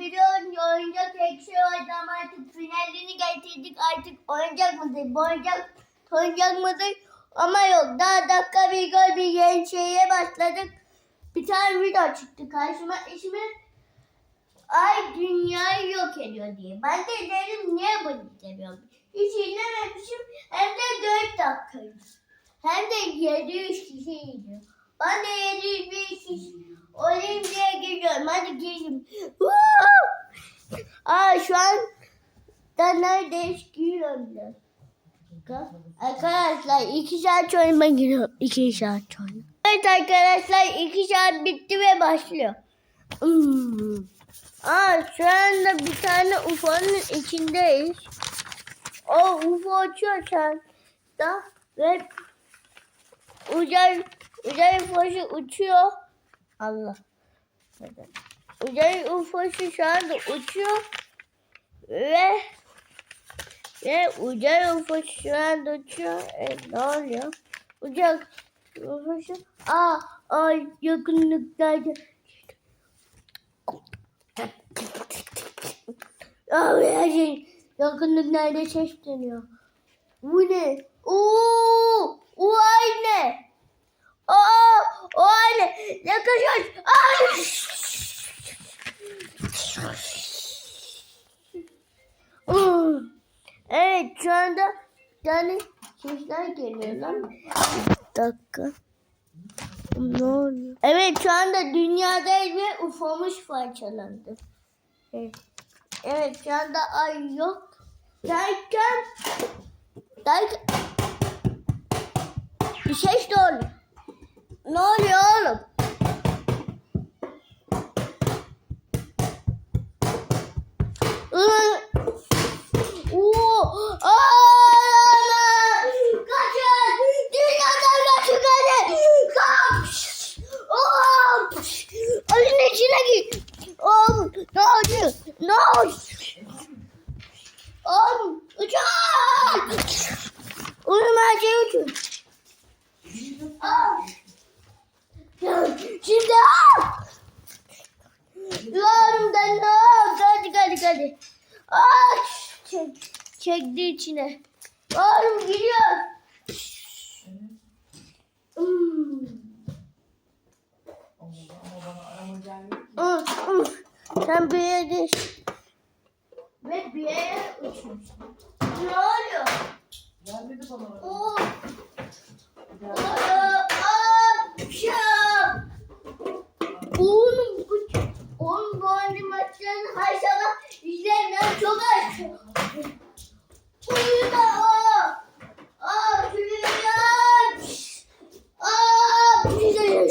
ki oyuncak ekşi oynam artık finalini getirdik artık oyuncak mıdır? Bu oyuncak mıdır? Ama yok daha dakika bir gol bir yeni şeye başladık. Bir tane video çıktı karşıma ismi Ay dünyayı yok ediyor diye. Ben de dedim niye bunu izlemiyorum? Hiç izlememişim hem de 4 dakikaydı. Hem de 700 kişi izliyor. Ben de 700 bir kişi olayım diye giriyorum. Hadi girelim. Woo! Aa şu an da neredeyiz giriyorum da. Arkadaşlar iki saat oyuna giriyorum. İki saat oyuna. Evet arkadaşlar iki saat bitti ve başlıyor. Hmm. Aa şu anda bir tane UFO'nun içindeyiz. O UFO uçuyor şu anda ve uzay uzay UFO'su uçuyor. Allah. Uzay UFO'su şu anda uçuyor ve ve uzay UFO'su şu anda uçuyor. E, ne oluyor? Uzay UFO'su aa, aa yakınlıktaydı. Abi her şey yakınlıklarda ses dönüyor. Bu ne? Oo! O aynı. Aa! O aynı. Yaklaşıyor. Ay! Evet şu anda yani sesler geliyor lan. Bir dakika. Ne oluyor? Evet şu anda dünyadayız ve UFO'muş parçalandı. Evet. Evet şu anda ay yok. Derken derken bir ses de oluyor. Ne oluyor oğlum? Uçak! Oğlum her şey uçuyor. Şimdi al! Ne oldu? Hadi hadi hadi. Aa! Çek, çekti içine. Oğlum gidiyor. Hmm. Hı, hı. Sen bir yere ve bir yere uçmuşsun. Ne oluyor? Gelmedi bana. Oo. Aa, akşam. Oğlum bu oğlum bu animasyonun her sabah izleyenler çok aç. Uyuda aa. Aa uyuyor. Aa uyuyor.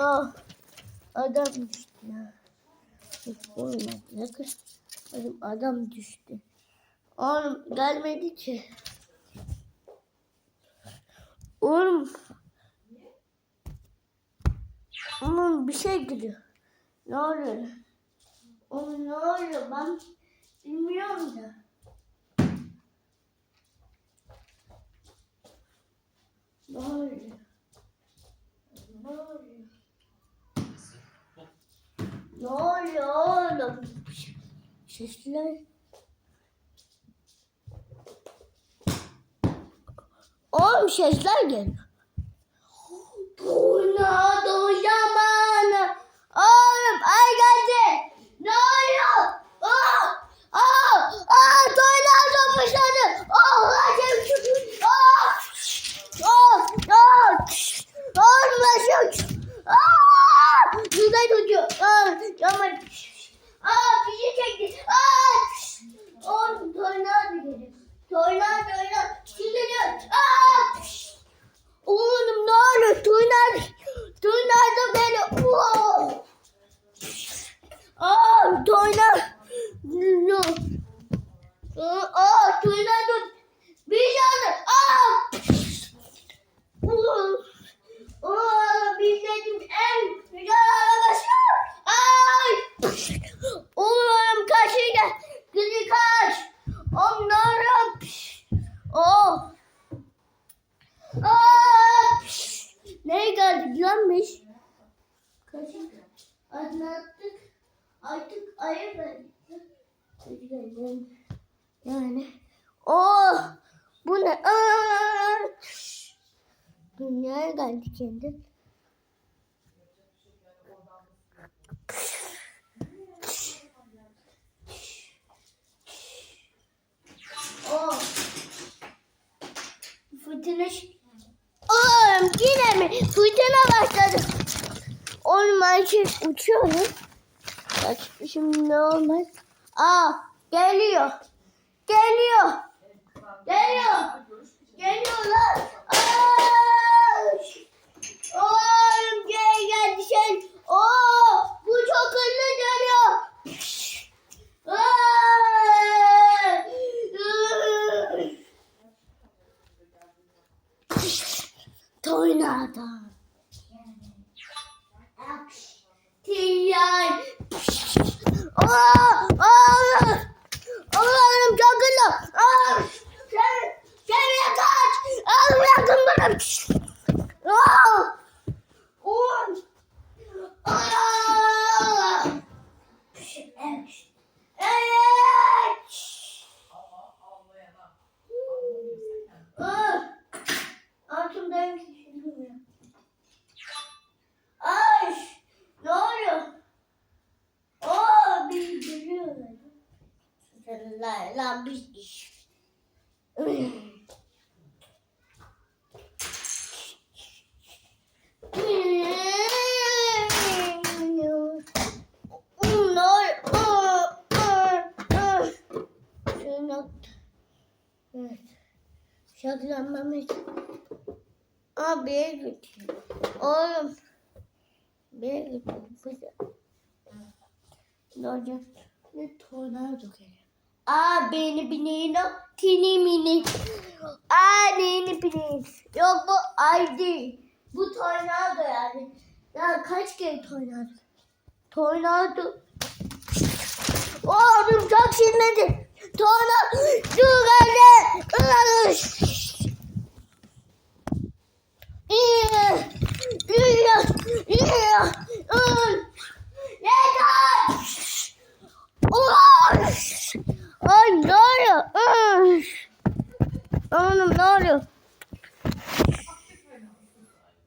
Aa adam düştü ya. Olmadı. Ne kız? Oğlum adam düştü. Oğlum gelmedi ki. Oğlum. Oğlum bir şey gidiyor. Ne oluyor? Oğlum ne oluyor? Ben bilmiyorum da. Ne oluyor? Ne oluyor? Ne oluyor oğlum? Sesler. Oğlum sesler geliyor. Tornado zamanı. Oğlum ay geldi. Ne oluyor? Aa, aa, aa, tornado başladı. Oh, hadi uçuyor. Aa, aa, aa. Oğlum başlıyor. Aa, güzel uçuyor. Aa, ama Aa, bizi çekti. Aa, oğlum tornado geliyor. Tornado, tornado. Şimdi diyor. Aa, Oğlum ne oluyor? Tornado, tornado geliyor. Oo. Aa, tornado. No. Aa, tornado. Bir tane. Aa. Oo. Oo, bildiğim en güzel arabası. Ay. Oğlum gel. Kızı kaç. Onlarım. Oh. Aa! Nereye geldik lan biz? Kaçın. Anlattık. Artık ayı ben. Yani. Oh! Bu ne? Aa! Dünyaya geldi kendi. Oh! Fırtına Oğlum yine mi? Fırtına başladı. Ben şey uçuyorum. Bak şimdi ne olmaz? Aa geliyor. Geliyor. Geliyor. Geliyorlar. Aa! Oğlum gel geldi sen. Oo, bu çok hızlı dönüyor. Aa! Tornado. Tiyan. Aa! Aa! Allah'ım çok hızlı. Aa! Sen, sen kaç. Aa, bırakın bana. Aa! Oğlum. Aa! Evet. Evet. Ağlayana. Aa! Altımdayım şişirilmiyor. Ay! Ne oluyor? Aa! Beni görüyorlar. Lan, lan bir iş. Ne oluyor? Aa! Aa! Aa! Şunu yaptı. Evet. Şaklanmam için. Yere götürüyor. Oğlum. Yere götürüyor. Ne olacak? Ne tornado geliyor. Aa beni bineğin o tini mini. Aa neyini bineğin. Yok bu ay değil. Bu tornado yani. Ya kaç kere tornado? Tornado. Oğlum çok sinirlendi. Dur anne. Iı. Ay ne oluyor? Oğlum ne oluyor?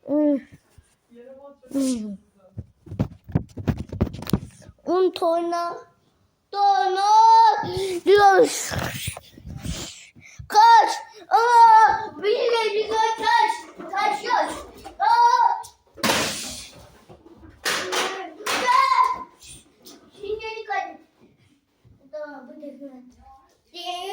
Hmm. Un torna. Torna. Diyoruz. Kaç. Aa, bir geliyor kaç. Kaçıyor. Aa. Şimdi kaç. Tamam bu da Diyor,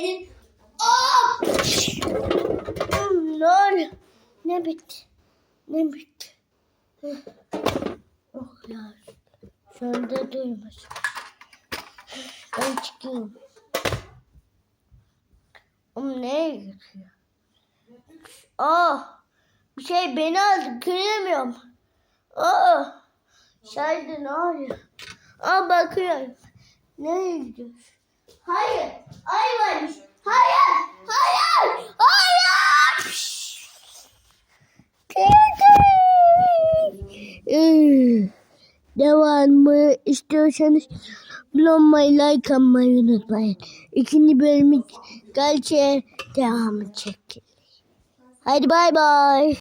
senin. Oh! Hmm, oluyor? Ne bitti? Ne bitti? Oh ya. Anda duymuş. Ben çıkayım. Oğlum nereye gidiyor? Ah! Bir şey beni aldı. Göremiyorum. Aa! Şahidi ne oluyor? Aa bakıyorum. Nereye gidiyor? Hayır. Ay varmış. Hayır. Hayır. Hayır. Ee, Devamı istiyorsanız bulunmayı like atmayı unutmayın. İkinci bölümü gerçeğe devamı çekin. Hadi bay bay.